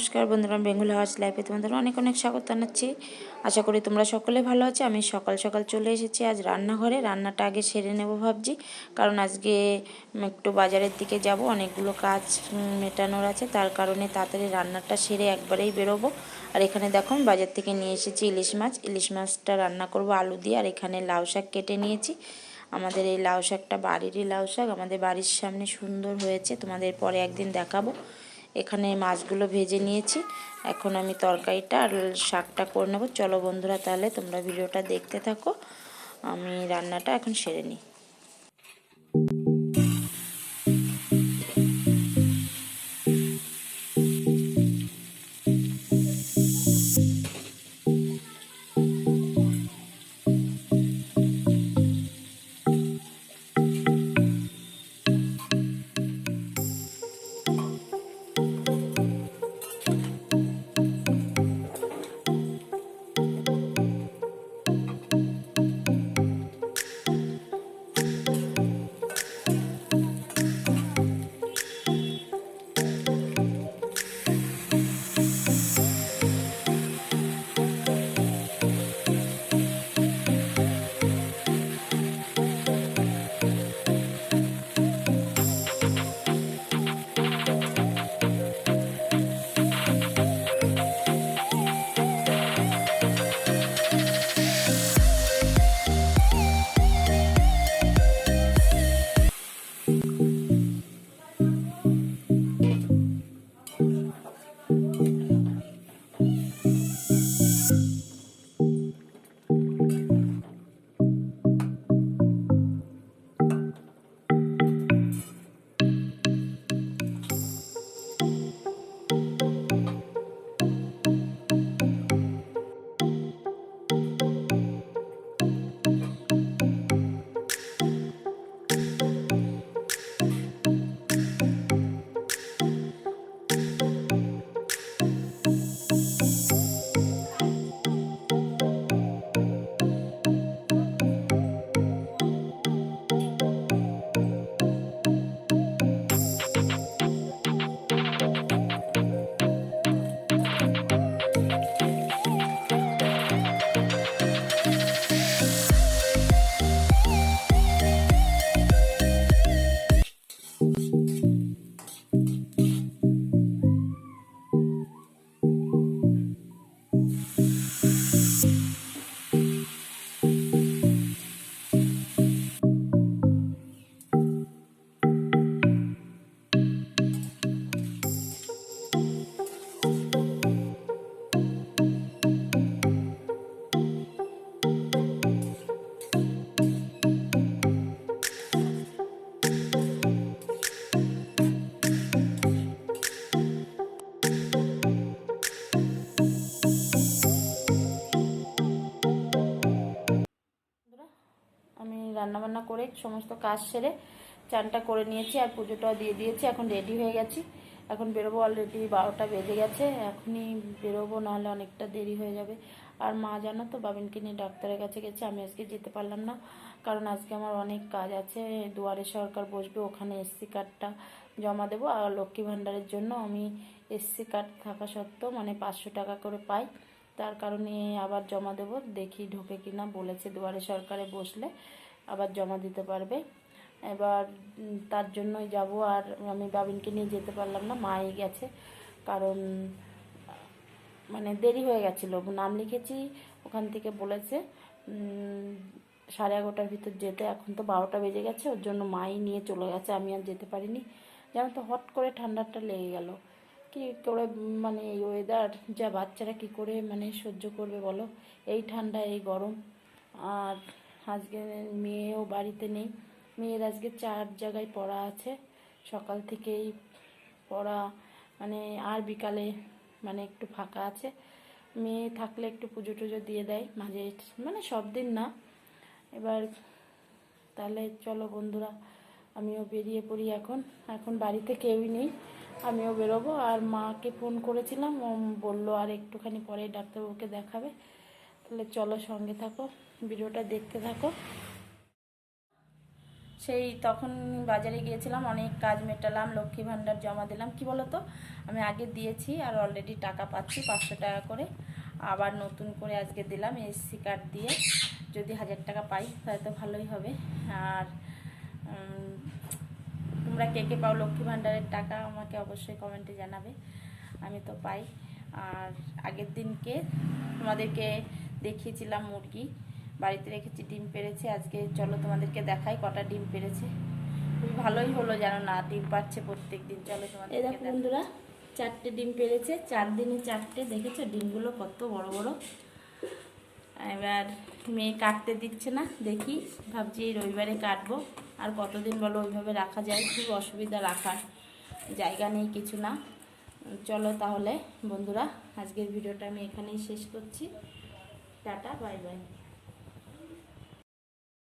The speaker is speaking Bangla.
নমস্কার বন্ধুরা বেঙ্গল হাউস লাইফে তোমাদের অনেক অনেক স্বাগত জানাচ্ছি। আশা করি তোমরা সকলে ভালো আছো। আমি সকাল সকাল চলে এসেছি আজ রান্নাঘরে। রান্নাটা আগে সেরে নেব ভাবছি, কারণ আজকে একটু বাজারের দিকে যাব। অনেকগুলো কাজ মেটানোর আছে। তার কারণে তাড়াতাড়ি রান্নাটা সেরে একবারেই বেরোবো। আর এখানে দেখো বাজার থেকে নিয়ে এসেছি ইলিশ মাছ। ইলিশ মাছটা রান্না করব আলু দিয়ে। আর এখানে লাউ শাক কেটে নিয়েছি। আমাদের এই লাউ শাকটা বাড়িরই লাউ শাক। আমাদের বাড়ির সামনে সুন্দর হয়েছে। তোমাদের পরে একদিন দেখাবো। এখানে মাছগুলো ভেজে নিয়েছি। এখন আমি তরকারিটা আর শাকটা করে নেব। চলো বন্ধুরা, তাহলে তোমরা ভিডিওটা দেখতে থাকো। আমি রান্নাটা এখন সেরে নিই। রান্নাবান্না করে সমস্ত কাজ সেরে চানটা করে নিয়েছি আর পুজোটাও দিয়ে দিয়েছি। এখন রেডি হয়ে গেছি। এখন বেরোবো অলরেডি বারোটা বেজে গেছে। এখনই বেরোবো, নাহলে অনেকটা দেরি হয়ে যাবে। আর মা জানো তো, বাবিনকে নিয়ে ডাক্তারের কাছে গেছে। আমি আজকে যেতে পারলাম না, কারণ আজকে আমার অনেক কাজ আছে। দুয়ারে সরকার বসবে, ওখানে এসসি কার্ডটা জমা দেবো। আর লক্ষ্মী ভাণ্ডারের জন্য আমি এসসি কার্ড থাকা সত্ত্বেও মানে পাঁচশো টাকা করে পাই। তার কারণে আবার জমা দেব। দেখি ঢোকে কিনা, বলেছে দুয়ারে সরকারে বসলে। আবার জমা দিতে পারবে। এবার তার জন্যই যাব আর আমি বাবিনকে নিয়ে যেতে পারলাম না, মাই গেছে। কারণ মানে দেরি হয়ে গেছিল। নাম লিখেছি, ওখান থেকে বলেছে সাড়ে এগারোটার ভিতর যেতে। এখন তো বারোটা বেজে গেছে, ওর জন্য মাই নিয়ে চলে গেছে, আমি আর যেতে পারিনি। যেন তো হট করে ঠান্ডাটা লেগে গেল। কি করে মানে এই ওয়েদার যা বাচ্চারা কি করে মানে সহ্য করবে বলো? এই ঠান্ডা, এই গরম। আর আজকে মেয়েও বাড়িতে নেই। মেয়ের আজকে চার জায়গায় পড়া আছে। সকাল থেকেই পড়া মানে আর বিকালে মানে একটু ফাঁকা আছে। মেয়ে থাকলে একটু পুজো টুজো দিয়ে দেয় মাঝে মানে সব দিন না। এবার তাহলে চলো বন্ধুরা, আমিও বেরিয়ে পড়ি এখন। এখন বাড়িতে কেউই নেই, আমিও বেরোবো। আর মাকে ফোন করেছিলাম বলল আর একটুখানি পরে ডাক্তারবাবুকে দেখাবে। তাহলে চলো সঙ্গে থাকো, ভিডিওটা দেখতে থাকো। সেই তখন বাজারে গিয়েছিলাম, অনেক কাজ মেটালাম, লক্ষ্মী ভাণ্ডার জমা দিলাম। কি বলতো? আমি আগে দিয়েছি আর অলরেডি টাকা পাচ্ছি, পাঁচশো টাকা করে। আবার নতুন করে আজকে দিলাম এসসি কার্ড দিয়ে। যদি হাজার টাকা পাই, তাহলে তো ভালোই হবে। আর তোমরা কে কে পাও লক্ষ্মী ভাণ্ডারের টাকা, আমাকে অবশ্যই কমেন্টে জানাবে। আমি তো পাই। আর আগের দিনকে, তোমাদেরকে দেখিয়েছিলাম মুরগি। বাড়িতে রেখেছি ডিম পেরেছে। আজকে চলো তোমাদেরকে দেখাই কটা ডিম পেরেছে। খুবই ভালোই হলো যেন না ডিম পাচ্ছে প্রত্যেক দিন চলো তোমাদের দেখো বন্ধুরা চারটে ডিম পেরেছে চার দিনে চারটে। দেখেছ ডিমগুলো কত বড় বড়? এবার মেয়ে কাটতে দিচ্ছে না দেখি। ভাবছি এই রবিবারে কাটবো। আর কতদিন বলো ওইভাবে রাখা যায়? খুব অসুবিধা রাখার জায়গা নেই কিছু না। চলো তাহলে বন্ধুরা আজকের ভিডিওটা আমি এখানেই শেষ করছি। Tata bye bye.